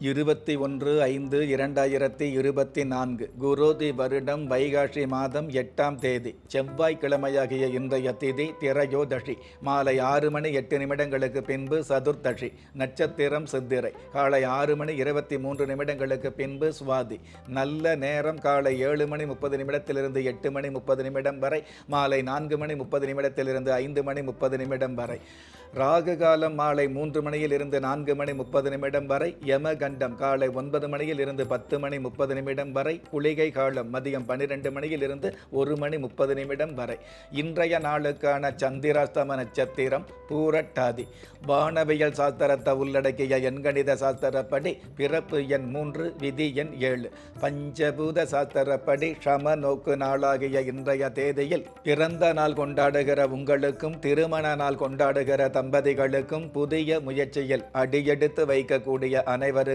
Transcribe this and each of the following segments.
இருபத்தி ஒன்று ஐந்து இரண்டாயிரத்தி இருபத்தி நான்கு குரோதி வருடம் வைகாசி மாதம் எட்டாம் தேதி செவ்வாய்க்கிழமையாகிய இன்றைய திதி திரையோதஷி மாலை ஆறு மணி எட்டு நிமிடங்களுக்கு பின்பு சதுர்த்தஷி நட்சத்திரம் சித்திரை காலை ஆறு மணி இருபத்தி மூன்று நிமிடங்களுக்கு பின்பு சுவாதி நல்ல நேரம் காலை ஏழு மணி முப்பது நிமிடத்திலிருந்து எட்டு மணி முப்பது நிமிடம் வரை மாலை நான்கு மணி முப்பது நிமிடத்திலிருந்து ஐந்து மணி முப்பது நிமிடம் வரை ராகு காலம் மாலை மூன்று மணியில் இருந்து நான்கு மணி முப்பது நிமிடம் வரை யமகண்டம் காலை ஒன்பது மணியில் இருந்து பத்து மணி முப்பது நிமிடம் வரை குளிகை காலம் மதியம் பன்னிரெண்டு மணியில் இருந்து ஒரு மணி முப்பது நிமிடம் வரை. இன்றைய நாளுக்கான சந்திராஸ்தம நட்சத்திரம் பூரட்டாதி. வானவியல் சாஸ்திரத்தை உள்ளடக்கிய எண்கணித சாஸ்திரப்படி பிறப்பு எண் மூன்று விதி எண் ஏழு. பஞ்சபூத சாஸ்திரப்படி சம நோக்கு நாளாகிய இன்றைய தேதியில் பிறந்த நாள் கொண்டாடுகிற உங்களுக்கும் திருமண நாள் கொண்டாடுகிற தம்பதிகளுக்கும் புதிய முயற்சியில் அடியெடுத்து வைக்கக்கூடிய அனைவருக்கும்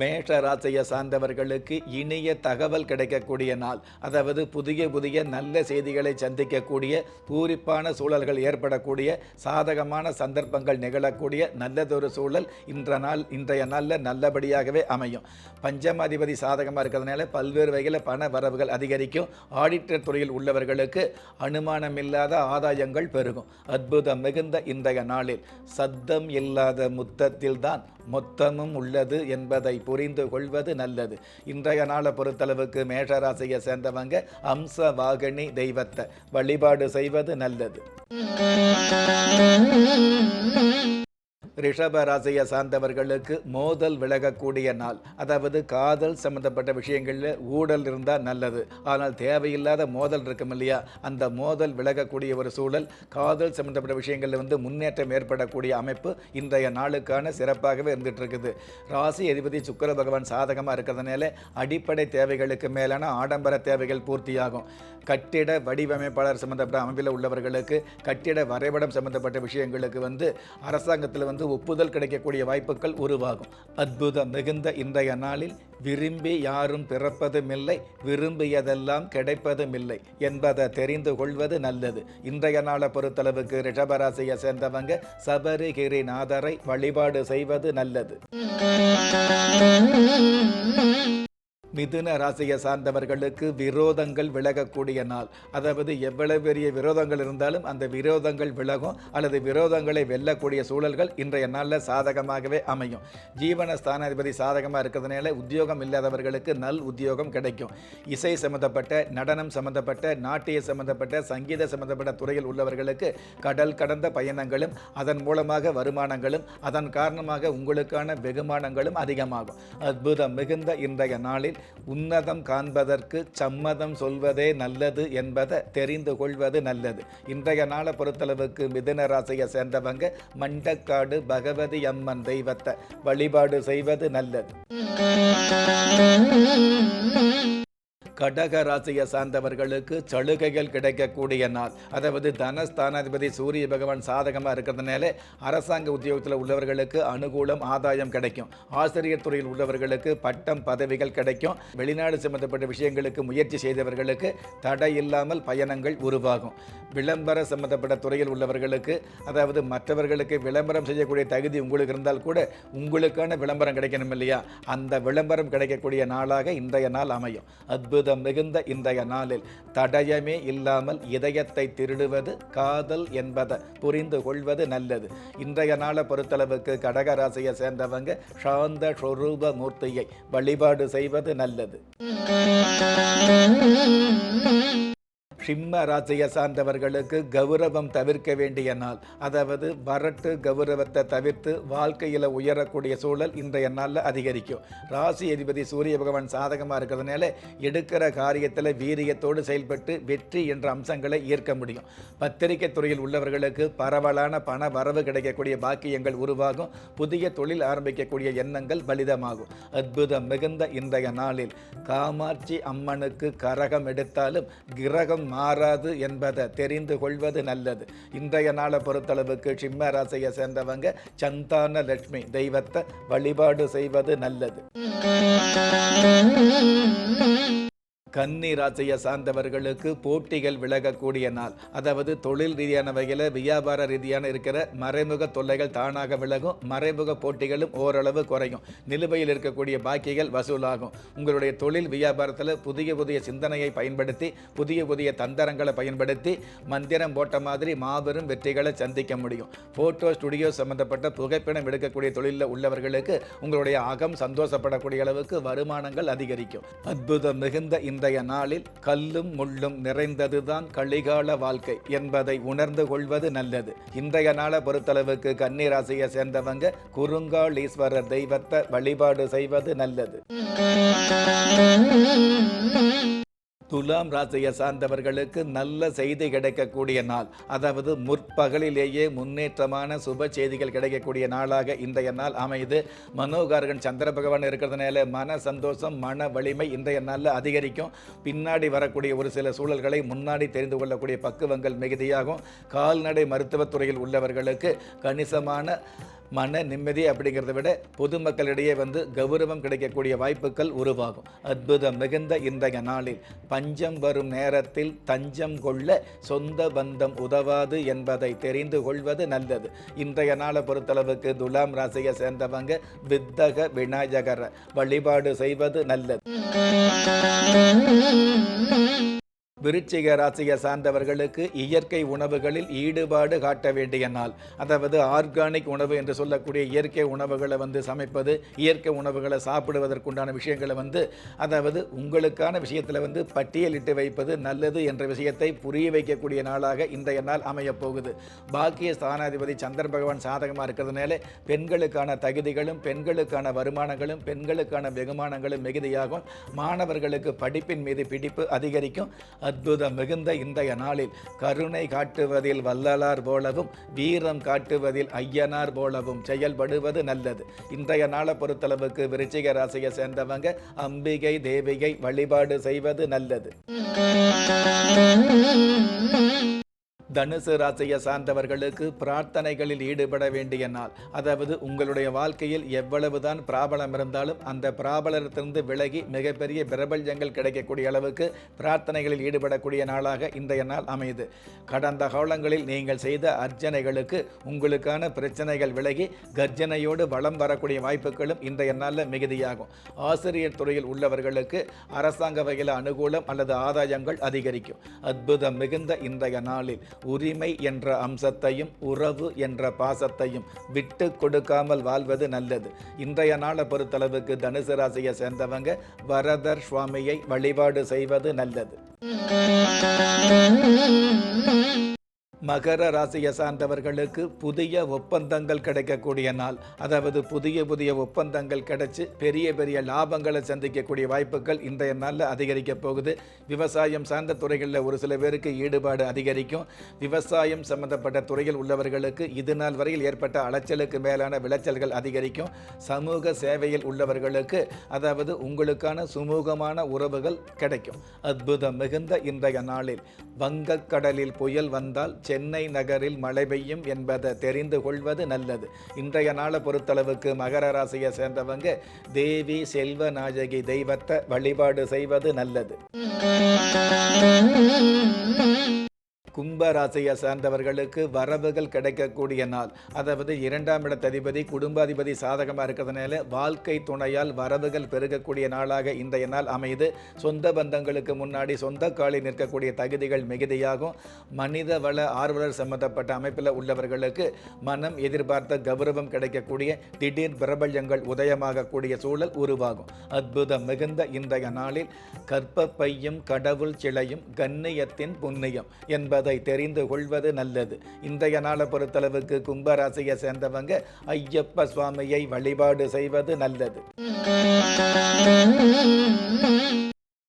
மேஷ ராசியை சார்ந்தவர்களுக்கு இனிய தகவல் கிடைக்கக்கூடிய நாள். அதாவது புதிய புதிய நல்ல செய்திகளை சந்திக்கக்கூடிய பூரிப்பான சூழல்கள் ஏற்படக்கூடிய சாதகமான சந்தர்ப்பங்கள் நிகழக்கூடிய நல்லதொரு சூழல் இன்ற நாள் இன்றைய நாளில் நல்லபடியாகவே அமையும். பஞ்சமாதிபதி சாதகமாக இருக்கிறதுனால பல்வேறு வகையில் பண வரவுகள் அதிகரிக்கும். ஆடிட்டர் துறையில் உள்ளவர்களுக்கு அனுமானமில்லாத ஆதாயங்கள் பெருகும். அற்புதம் மிகுந்த இன்றைய நாளில். சத்தம் இல்லாத முத்தத்தில் தான் மொத்தமும் உள்ளது என்பதை புரிந்து கொள்வது நல்லது. இன்றைய நாளை பொறுத்தளவுக்கு மேஷராசியை சேர்ந்தவங்க அம்ச வாகனி தெய்வத்தை வழிபாடு செய்வது நல்லது. ரிஷப ராசியை சார்ந்தவர்களுக்கு மோதல் விலகக்கூடிய நாள். அதாவது காதல் சம்பந்தப்பட்ட விஷயங்களில் ஊழல் இருந்தால் நல்லது. ஆனால் தேவையில்லாத மோதல் இருக்கும் இல்லையா? அந்த மோதல் விலகக்கூடிய ஒரு சூழல் காதல் சம்பந்தப்பட்ட விஷயங்களில் வந்து முன்னேற்றம் ஏற்படக்கூடிய அமைப்பு இன்றைய நாளுக்கான சிறப்பாகவே இருந்துட்டு இருக்குது ராசி அதிபதி சுக்கர பகவான் சாதகமாக இருக்கிறதுனால அடிப்படை தேவைகளுக்கு மேலான ஆடம்பர தேவைகள் பூர்த்தியாகும். கட்டிட வடிவமைப்பாளர் சம்பந்தப்பட்ட அமைப்பில் உள்ளவர்களுக்கு கட்டிட வரைபடம் சம்பந்தப்பட்ட விஷயங்களுக்கு வந்து அரசாங்கத்தில் வந்து ஒப்புதல் கிடைக்கக்கூடிய வாய்ப்புகள் உருவாகும். அற்புதம் மிகுந்த இன்றைய நாளில் விரும்பி யாரும் பிறப்பதுமில்லை விரும்பியதெல்லாம் கிடைப்பதுமில்லை என்பதை தெரிந்து கொள்வது நல்லது. இன்றைய நாளை பொறுத்தளவுக்கு ரிஷபராசியை சேர்ந்தவங்க சபரிகிரிநாதரை வழிபாடு செய்வது நல்லது. மிதுன ராசியை சார்ந்தவர்களுக்கு விரோதங்கள் விலகக்கூடிய நாள். அதாவது எவ்வளவு பெரிய விரோதங்கள் இருந்தாலும் அந்த விரோதங்கள் விலகும் அல்லது விரோதங்களை வெல்லக்கூடிய சூழல்கள் இன்றைய நாளில் சாதகமாகவே அமையும். ஜீவன ஸ்தானாதிபதி சாதகமாக இருக்கிறதுனால உத்தியோகம் இல்லாதவர்களுக்கு நல் உத்தியோகம் கிடைக்கும். இசை சம்பந்தப்பட்ட நடனம் சம்பந்தப்பட்ட நாட்டிய சம்பந்தப்பட்ட சங்கீத சம்பந்தப்பட்ட துறையில் உள்ளவர்களுக்கு கடல் கடந்த பயணங்களும் அதன் மூலமாக வருமானங்களும் அதன் காரணமாக உங்களுக்கான வெகுமானங்களும் அதிகமாகும். அற்புதம் மிகுந்த இன்றைய நாளில் உன்னதம் காண்பதற்கு சம்மதம் சொல்வதே நல்லது என்பதை தெரிந்து கொள்வது நல்லது. இன்றைய நாளை பொறுத்தளவுக்கு மிதன ராசியை சேர்ந்தவங்க மண்டக்காடு பகவதி அம்மன் தெய்வத்தை வழிபாடு செய்வது நல்லது. கடக ராசியை சார்ந்தவர்களுக்கு சலுகைகள் கிடைக்கக்கூடிய நாள். அதாவது தனஸ்தானாதிபதி சூரிய பகவான் சாதகமாக இருக்கிறதுனால அரசாங்க உத்தியோகத்தில் உள்ளவர்களுக்கு அனுகூலம் ஆதாயம் கிடைக்கும். ஆசிரியர் துறையில் உள்ளவர்களுக்கு பட்டம் பதவிகள் கிடைக்கும். வெளிநாடு சம்பந்தப்பட்ட விஷயங்களுக்கு முயற்சி செய்தவர்களுக்கு தடை இல்லாமல் பயணங்கள் உருவாகும். விளம்பர சம்பந்தப்பட்ட துறையில் உள்ளவர்களுக்கு அதாவது மற்றவர்களுக்கு விளம்பரம் செய்யக்கூடிய தகுதி உங்களுக்கு இருந்தால் கூட உங்களுக்கான விளம்பரம் கிடைக்கணும் இல்லையா? அந்த விளம்பரம் கிடைக்கக்கூடிய நாளாக இன்றைய நாள் அமையும். அற்புதம் மிகுந்த இன்றைய நாளில் தடயமே இல்லாமல் இதயத்தை திருடுவது காதல் என்பதை புரிந்து கொள்வது நல்லது. இன்றைய நாளை பொறுத்தளவுக்கு கடகராசியை சேர்ந்தவங்க சாந்த ஸ்வரூப மூர்த்தியை வழிபாடு செய்வது நல்லது. சிம்ம ராசியை சார்ந்தவர்களுக்கு கௌரவம் தவிர்க்க வேண்டிய நாள். அதாவது வரட்டு கௌரவத்தை தவிர்த்து வாழ்க்கையில் உயரக்கூடிய சூழல் இன்றைய நாளில் அதிகரிக்கும். ராசி அதிபதி சூரிய பகவான் சாதகமாக இருக்கிறதுனால எடுக்கிற காரியத்தில் வீரியத்தோடு செயல்பட்டு வெற்றி என்ற அம்சங்களை ஈர்க்க முடியும். பத்திரிகை துறையில் உள்ளவர்களுக்கு பரவலான பண வரவு கிடைக்கக்கூடிய பாக்கியங்கள் உருவாகும். புதிய தொழில் ஆரம்பிக்கக்கூடிய எண்ணங்கள் பலிதமாகும். அற்புதம் மிகுந்த இன்றைய நாளில் காமாட்சி அம்மனுக்கு கரகம் எடுத்தாலும் கிரகம் மாறாது என்பதை தெரிந்து கொள்வது நல்லது. இன்றைய நாளை பொறுத்தளவுக்கு சிம்ம ராசியை சேர்ந்தவங்க சந்தான லட்சுமி தெய்வத்தை வழிபாடு செய்வது நல்லது. கன்னி ராசியை சார்ந்தவர்களுக்கு போட்டிகள் விலகக்கூடிய நாள். அதாவது தொழில் ரீதியான வகையில் வியாபார ரீதியான இருக்கிற மறைமுக தொல்லைகள் தானாக விலகும். மறைமுக போட்டிகளும் ஓரளவு குறையும். நிலுவையில் இருக்கக்கூடிய பாக்கிகள் வசூலாகும். உங்களுடைய தொழில் வியாபாரத்தில் புதிய புதிய சிந்தனையை பயன்படுத்தி புதிய புதிய தந்திரங்களை பயன்படுத்தி மந்திரம் போட்ட மாதிரி மாபெரும் வெற்றிகளை சந்திக்க முடியும். ஃபோட்டோ ஸ்டுடியோ சம்பந்தப்பட்ட புகைப்படம் எடுக்கக்கூடிய தொழிலில் உள்ளவர்களுக்கு உங்களுடைய அகம் சந்தோஷப்படக்கூடிய அளவுக்கு வருமானங்கள் அதிகரிக்கும். அற்புதம் மிகுந்த இன்றைய நாளில் கல்லும் முள்ளும் நிறைந்ததுதான் கலிகால வாழ்க்கை என்பதை உணர்ந்து கொள்வது நல்லது. இன்றைய நாளை பொறுத்தளவுக்கு கன்னி ராசியை சேர்ந்தவங்க குறுங்காளீஸ்வரர் தெய்வத்தை வழிபாடு செய்வது நல்லது. துலாம் ராசியை சார்ந்தவர்களுக்கு நல்ல செய்தி கிடைக்கக்கூடிய நாள். அதாவது முற்பகலிலேயே முன்னேற்றமான சுப செய்திகள் கிடைக்கக்கூடிய நாளாக இன்றைய நாள் அமையுது. மனோகாரகன் சந்திர பகவான் இருக்கிறதுனால மன சந்தோஷம் மன வலிமை இன்றைய நாளில் அதிகரிக்கும். பின்னாடி வரக்கூடிய ஒரு சில சூழல்களை முன்னாடி தெரிந்து கொள்ளக்கூடிய பக்குவங்கள் மிகுதியாகும். கால்நடை மருத்துவத்துறையில் உள்ளவர்களுக்கு கணிசமான மன நிம்மதி அப்படிங்கிறத விட பொதுமக்களிடையே வந்து கௌரவம் கிடைக்கக்கூடிய வாய்ப்புகள் உருவாகும். அற்புதம் மிகுந்த இன்றைய நாளில் பஞ்சம் வரும் நேரத்தில் தஞ்சம் கொள்ள சொந்த பந்தம் உதவாது என்பதை தெரிந்து கொள்வது நல்லது. இன்றைய நாளை பொறுத்தளவுக்கு துலாம் ராசியை சேர்ந்தவங்க வித்தக விநாயகர வழிபாடு செய்வது நல்லது. விருச்சிக ராசியை சார்ந்தவர்களுக்கு இயற்கை உணவுகளில் ஈடுபாடு காட்ட வேண்டிய நாள். அதாவது ஆர்கானிக் உணவு என்று சொல்லக்கூடிய இயற்கை உணவுகளை வந்து சமைப்பது இயற்கை உணவுகளை சாப்பிடுவதற்குண்டான விஷயங்களை வந்து அதாவது உங்களுக்கான விஷயத்தில் வந்து பட்டியலிட்டு வைப்பது நல்லது என்ற விஷயத்தை புரிய வைக்கக்கூடிய நாளாக இன்றைய நாள் அமையப் போகுது. பாக்கிய ஸ்தானாதிபதி சந்திர பகவான் சாதகமாக இருக்கிறதுனால பெண்களுக்கான தகுதிகளும் பெண்களுக்கான வருமானங்களும் பெண்களுக்கான வெகுமானங்களும் மிகுதியாகும். மாணவர்களுக்கு படிப்பின் மீது பிடிப்பு அதிகரிக்கும். அற்புதம் மிகுந்த இன்றைய நாளில் கருணை காட்டுவதில் வல்லலார் போலவும் வீரம் காட்டுவதில் ஐயனார் போலவும் செயல்படுவது நல்லது. இன்றைய நாளை பொறுத்தளவுக்கு விருச்சிக ராசியை சேர்ந்தவங்க அம்பிகை தேவிகை வழிபாடு செய்வது நல்லது. Mm-hmm. தனுசு ராசியை சார்ந்தவர்களுக்கு பிரார்த்தனைகளில் ஈடுபட வேண்டிய நாள். அதாவது உங்களுடைய வாழ்க்கையில் எவ்வளவுதான் பிராபலம் இருந்தாலும் அந்த பிராபலத்திலிருந்து விலகி மிகப்பெரிய பிரபல்யங்கள் கிடைக்கக்கூடிய அளவுக்கு பிரார்த்தனைகளில் ஈடுபடக்கூடிய நாளாக இன்றைய நாள் அமையுது. கடந்த காலங்களில் நீங்கள் செய்த அர்ச்சனைகளுக்கு உங்களுக்கான பிரச்சனைகள் விலகி கர்ஜனையோடு வளம் வரக்கூடிய வாய்ப்புகளும் இன்றைய நாளில் மிகுதியாகும். ஆசிரியர் துறையில் உள்ளவர்களுக்கு அரசாங்க வகையில் அனுகூலம் அல்லது ஆதாயங்கள் அதிகரிக்கும். அற்புதம் மிகுந்த இன்றைய நாளில். உரிமை என்ற அம்சத்தையும் உறவு என்ற பாசத்தையும் விட்டு கொடுக்காமல் வாழ்வது நல்லது. இன்றைய நாளை பொறுத்தளவுக்கு தனுசு ராசியை சேர்ந்தவங்க வரதர் சுவாமியை வழிபாடு செய்வது நல்லது. மகர ராசியை சார்ந்தவர்களுக்கு புதிய ஒப்பந்தங்கள் கிடைக்கக்கூடிய நாள். அதாவது புதிய புதிய ஒப்பந்தங்கள் கிடைச்சி பெரிய பெரிய லாபங்களை சந்திக்கக்கூடிய வாய்ப்புகள் இன்றைய நாளில் அதிகரிக்க போகுது. விவசாயம் சார்ந்த துறைகளில் ஒரு சில பேருக்கு ஈடுபாடு அதிகரிக்கும். விவசாயம் சம்பந்தப்பட்ட துறையில் உள்ளவர்களுக்கு இது நாள் வரையில் ஏற்பட்ட அலைச்சலுக்கு மேலான விளைச்சல்கள் அதிகரிக்கும். சமூக சேவையில் உள்ளவர்களுக்கு அதாவது உங்களுக்கான சுமூகமான உறவுகள் கிடைக்கும். அற்புதம் மிகுந்த இன்றைய நாளில் வங்கக்கடலில் புயல் வந்தால் சென்னை நகரில் மழை பெய்யும் என்பதை தெரிந்து கொள்வது நல்லது. இன்றைய நாளை பொறுத்தளவுக்கு மகர ராசியை சேர்ந்தவங்க தேவி செல்வ நாயகி தெய்வத்தை வழிபாடு செய்வது நல்லது. கும்பராசியை சார்ந்தவர்களுக்கு வரவுகள் கிடைக்கக்கூடிய நாள். அதாவது இரண்டாம் இடத்ததிபதி குடும்பாதிபதி சாதகமாக இருக்கிறதுனால வாழ்க்கை துணையால் வரவுகள் பெருகக்கூடிய நாளாக இன்றைய நாள் அமைது சொந்த பந்தங்களுக்கு முன்னாடி சொந்த காலில் நிற்கக்கூடிய தகுதிகள் மிகுதியாகும். மனித வள ஆர்வலர் சம்பந்தப்பட்ட அமைப்பில் உள்ளவர்களுக்கு மனம் எதிர்பார்த்த கௌரவம் கிடைக்கக்கூடிய திடீர் பிரபல்யங்கள் உதயமாகக்கூடிய சூழல் உருவாகும். அற்புதம் மிகுந்த இன்றைய நாளில் கற்பப்பையும் கடவுள் சிலையும் கண்ணியத்தின் புண்ணியம் என்பது தெரிந்து கொள்வது நல்லது. இன்றைய நாளை பொறுத்தளவுக்கு கும்பராசியை சேர்ந்தவங்க ஐயப்ப சுவாமியை வழிபாடு செய்வது நல்லது.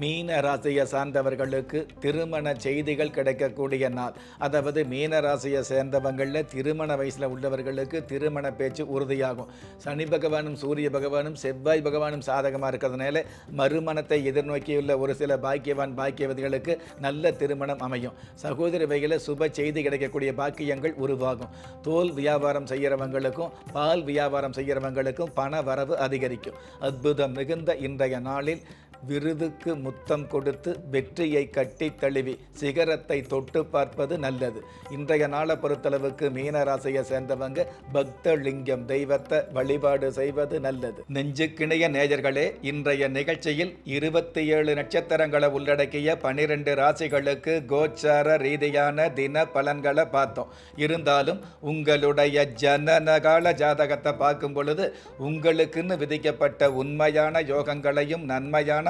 மீன ராசியை சார்ந்தவர்களுக்கு திருமண செய்திகள் கிடைக்கக்கூடிய நாள். அதாவது மீன ராசியை சேர்ந்தவங்களில் திருமண வயசில் உள்ளவர்களுக்கு திருமண பேச்சு உறுதியாகும். சனி பகவானும் சூரிய பகவானும் செவ்வாய் பகவானும் சாதகமாக இருக்கிறதுனால மறுமணத்தை எதிர்நோக்கியுள்ள ஒரு சில பாக்கியவான் பாக்கியவதிகளுக்கு நல்ல திருமணம் அமையும். சகோதரி வகையில் சுப செய்தி கிடைக்கக்கூடிய பாக்கியங்கள் உருவாகும். தோல் வியாபாரம் செய்கிறவங்களுக்கும் பால் வியாபாரம் செய்கிறவங்களுக்கும் பண வரவு அதிகரிக்கும். அற்புதம் மிகுந்த இன்றைய நாளில் விருதுக்கு முத்தம் கொடுத்து வெற்றியை கட்டி தழுவி சிகரத்தை தொட்டு பார்ப்பது நல்லது. இன்றைய நாளை பொறுத்தளவுக்கு மீனராசியை சேர்ந்தவங்க பக்தலிங்கம் தெய்வத்தை வழிபாடு செய்வது நல்லது. நெஞ்சுக்கிணைய நேயர்களே இன்றைய நிகழ்ச்சியில் இருபத்தி ஏழு நட்சத்திரங்களை உள்ளடக்கிய பனிரெண்டு ராசிகளுக்கு கோச்சார ரீதியான தின பலன்களை பார்த்தோம். இருந்தாலும் உங்களுடைய ஜனனகால ஜாதகத்தை பார்க்கும் பொழுது உங்களுக்குன்னு விதிக்கப்பட்ட உண்மையான யோகங்களையும் நன்மையான